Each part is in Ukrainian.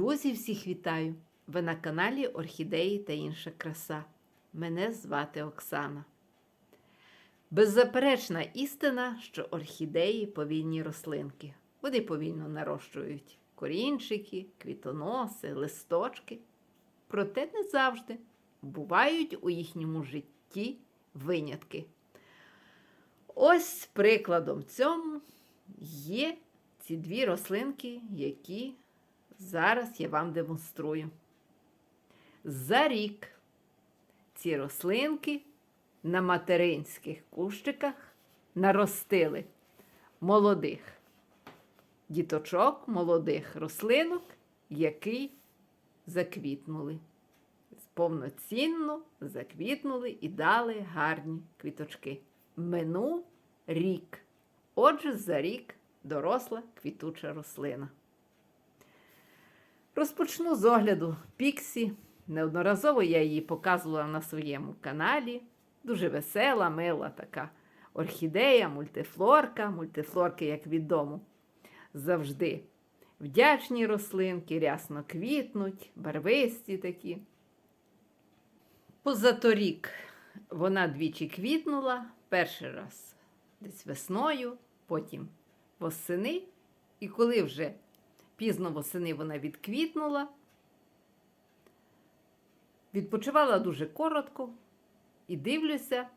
Друзі, всіх вітаю! Ви на каналі Орхідеї та інша краса. Мене звати Оксана. Беззаперечна істина, що орхідеї повільні рослинки. Вони повільно нарощують корінчики, квітоноси, листочки. Проте не завжди бувають у їхньому житті винятки. Ось прикладом цьому є ці дві рослинки, які зараз я вам демонструю. За рік ці рослинки на материнських кущиках наростили молодих діточок, молодих рослинок, які заквітнули. Повноцінно заквітнули і дали гарні квіточки. Минув рік. Отже, за рік доросла квітуча рослина. Розпочну з огляду Піксі. Неодноразово я її показувала на своєму каналі. Дуже весела, мила така орхідея, мультифлорка. Мультифлорки, як відомо, завжди вдячні рослинки, рясно квітнуть, барвисті такі. Позаторік вона двічі квітнула, перший раз десь весною, потім восени. І коли вже пізно восени вона відквітнула, відпочивала дуже коротко і дивлюся,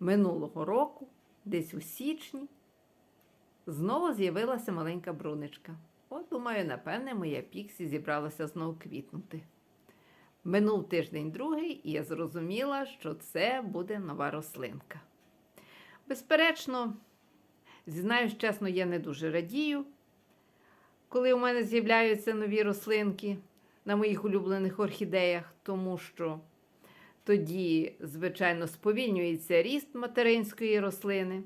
минулого року, десь у січні, знову з'явилася маленька бруничка. От, думаю, напевне, моя піксі зібралася знову квітнути. Минув тиждень другий, і я зрозуміла, що це буде нова рослинка. Безперечно, зізнаюсь чесно, я не дуже радію, коли у мене з'являються нові рослинки на моїх улюблених орхідеях, тому що тоді, звичайно, сповільнюється ріст материнської рослини,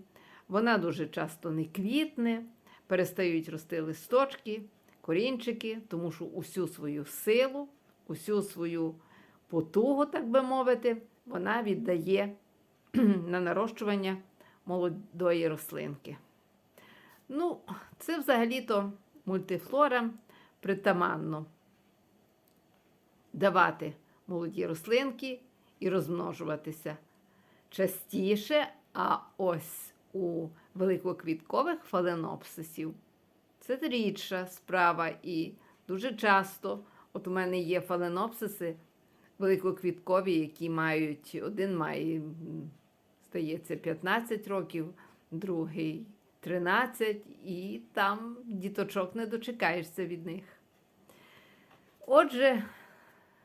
вона дуже часто не квітне, перестають рости листочки, корінчики, тому що усю свою силу, усю свою потугу, так би мовити, вона віддає на нарощування молодої рослинки. Ну, це взагалі-то мультифлора притаманно давати молоді рослинки і розмножуватися частіше, а ось у великоквіткових фаленопсисів. Це рідша справа і дуже часто, от у мене є фаленопсиси великоквіткові, які мають, один має, здається, 15 років, другий 13, і там діточок не дочекаєшся від них. Отже,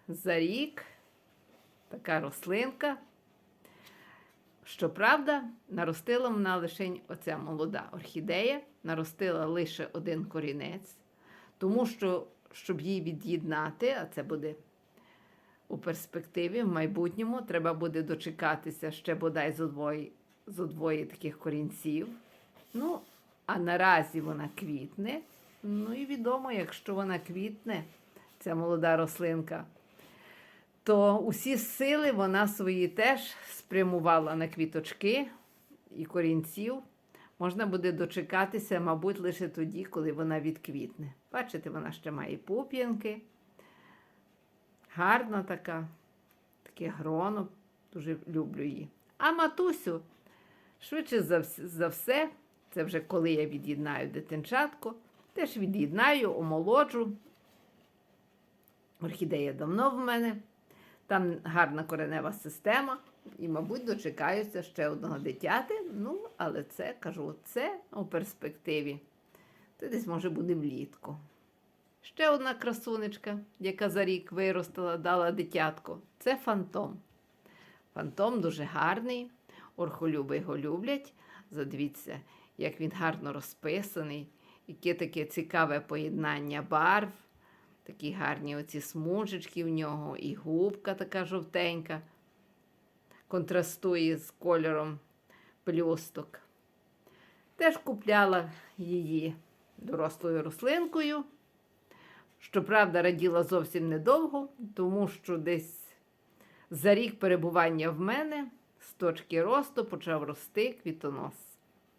за рік така рослинка. Щоправда, наростила вона лише оця молода орхідея, наростила лише один корінець, тому що, щоб її від'єднати, а це буде у перспективі, в майбутньому, треба буде дочекатися ще бодай зо двоє, зо двоє таких корінців. Ну, а наразі вона квітне. Ну і відомо, якщо вона квітне, ця молода рослинка, то усі сили вона свої теж спрямувала на квіточки і корінців. Можна буде дочекатися, мабуть, лише тоді, коли вона відквітне. Бачите, вона ще має пуп'янки. Гарна така, таке гроно, дуже люблю її. А матусю, швидше за, все, це вже коли я від'єднаю дитинчатку, теж від'єднаю, омолоджу. Орхідея давно в мене. Там гарна коренева система, і, мабуть, дочекаюся ще одного дитяти. Ну, але це кажу, це у перспективі. Це десь може буде влітку. Ще одна красунечка, яка за рік виростила, дала дитятко. Це фантом. Фантом дуже гарний, орхолюби його люблять. Задивіться, як він гарно розписаний, яке таке цікаве поєднання барв. Такі гарні оці смужечки в нього, і губка така жовтенька, контрастує з кольором плюсток. Теж купляла її дорослою рослинкою. Щоправда, раділа зовсім недовго, тому що десь за рік перебування в мене з точки росту почав рости квітонос.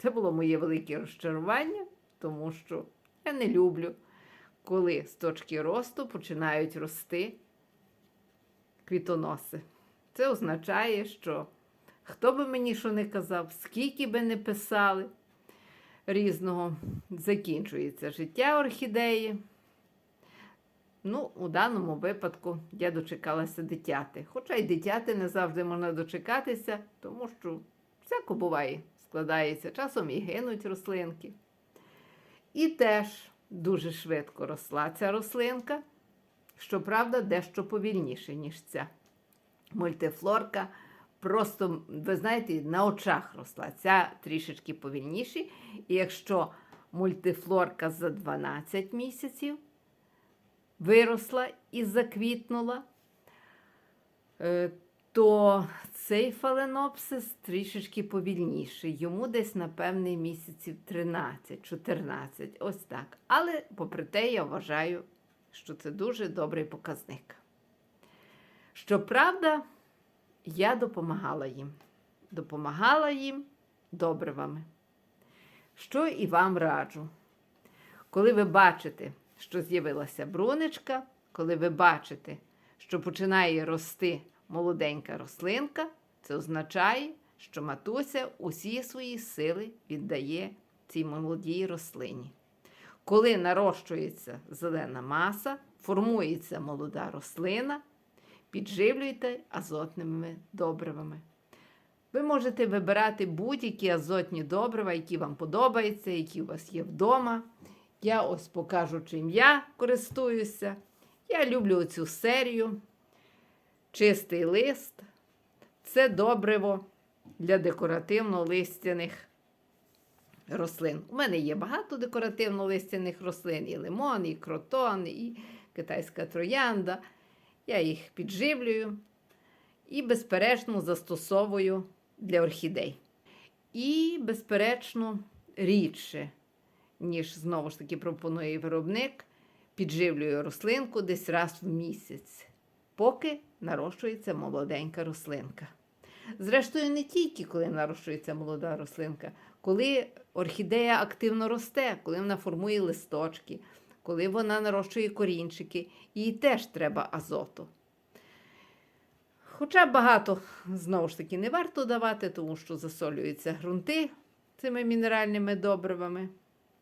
Це було моє велике розчарування, тому що я не люблю коли з точки росту починають рости квітоноси. Це означає, що хто би мені що не казав, скільки би не писали різного, закінчується життя орхідеї. Ну, у даному випадку я дочекалася дитяти. Хоча й дитяти не завжди можна дочекатися, тому що всяко буває, складається, часом і гинуть рослинки. І теж дуже швидко росла ця рослинка, щоправда, дещо повільніше, ніж ця. Мультифлорка просто, ви знаєте, на очах росла. Ця трішечки повільніше. І якщо мультифлорка за 12 місяців виросла і заквітнула, е, то цей фаленопсис трішечки повільніший. Йому десь, напевне, місяців 13-14, ось так. Але, попри те, я вважаю, що це дуже добрий показник. Щоправда, я допомагала їм. Допомагала їм добривами. Що і вам раджу. Коли ви бачите, що з'явилася брунечка, коли ви бачите, що починає рости молоденька рослинка, це означає, що матуся усі свої сили віддає цій молодій рослині. Коли нарощується зелена маса, формується молода рослина, підживлюйте азотними добривами. Ви можете вибирати будь-які азотні добрива, які вам подобаються, які у вас є вдома. Я ось покажу, чим я користуюся. Я люблю цю серію. Чистий лист. Це добриво для декоративно-листяних рослин. У мене є багато декоративно-листяних рослин, і лимон, і кротон, і китайська троянда. Я їх підживлюю і, безперечно, застосовую для орхідей. І, безперечно, рідше, ніж знову ж таки пропонує виробник, підживлюю рослинку десь раз в місяць, поки нарощується молоденька рослинка. Зрештою, не тільки коли нарощується молода рослинка, коли орхідея активно росте, коли вона формує листочки, коли вона нарощує корінчики, їй теж треба азоту. Хоча багато, знову ж таки, не варто давати, тому що засолюються ґрунти цими мінеральними добривами.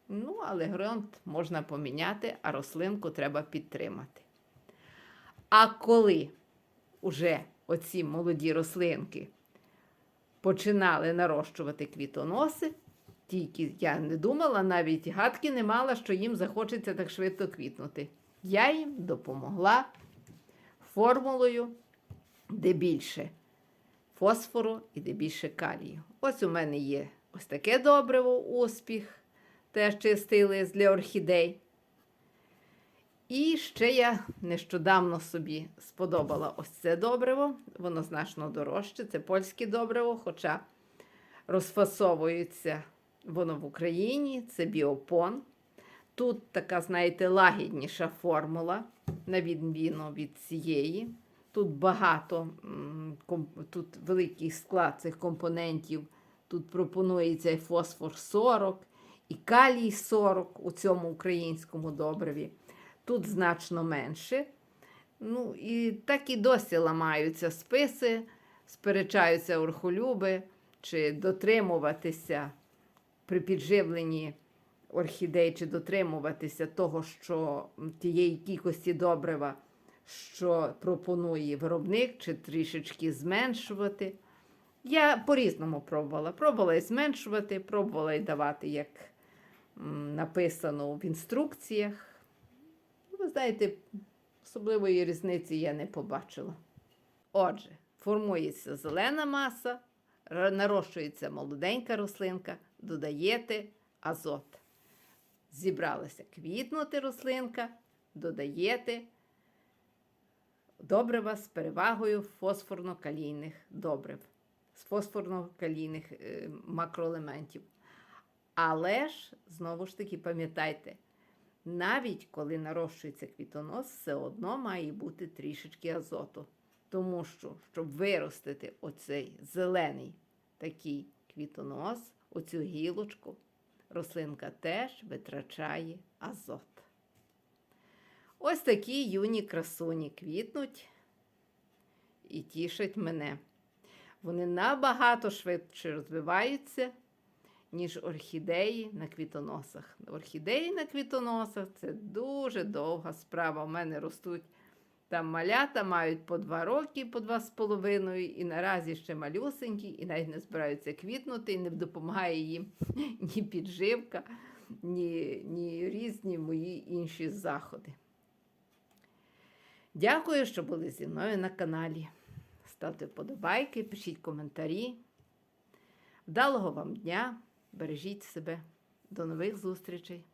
Ну, але ґрунт можна поміняти, а рослинку треба підтримати. А коли уже оці молоді рослинки починали нарощувати квітоноси, тільки я не думала, навіть гадки не мала, що їм захочеться так швидко квітнути. Я їм допомогла формулою, де більше фосфору і де більше калію. Ось у мене є ось таке добриво, успіх, теж чистий лист для орхідей. І ще я нещодавно собі сподобала ось це добриво. Воно значно дорожче. Це польське добриво, хоча розфасовується воно в Україні, це біопон. Тут така, знаєте, лагідніша формула, на відміну від цієї. Тут багато, тут великий склад цих компонентів. Тут пропонується і фосфор 40, і калій 40 у цьому українському добриві. Тут значно менше. Ну, і так і досі ламаються списи, сперечаються орхолюби, чи дотримуватися при підживленні орхідей, чи дотримуватися того, що тієї кількості добрива, що пропонує виробник, чи трішечки зменшувати. Я по-різному пробувала. Пробувала і зменшувати, пробувала і давати, як написано в інструкціях. Ви знаєте, особливої різниці я не побачила. Отже, формується зелена маса, нарощується молоденька рослинка, додаєте азот. Зібралася квітнути рослинка, додаєте добрива з перевагою фосфорно-калійних добрив, з фосфорно-калійних е, макроелементів. Але ж, знову ж таки, пам'ятайте, навіть коли нарощується квітонос, все одно має бути трішечки азоту. Тому що, щоб виростити оцей зелений такий квітонос, оцю гілочку, рослинка теж витрачає азот. Ось такі юні красуні квітнуть і тішать мене. Вони набагато швидше розвиваються, ніж орхідеї на квітоносах. Орхідеї на квітоносах це дуже довга справа. У мене ростуть там малята, мають по два роки, по два з половиною, і наразі ще малюсенькі, і навіть не збираються квітнути, і не допомагає їм ні підживка, ні, ні різні мої інші заходи. Дякую, що були зі мною на каналі. Ставте вподобайки, пишіть коментарі. Вдалого вам дня! Бережіть себе. До нових зустрічей!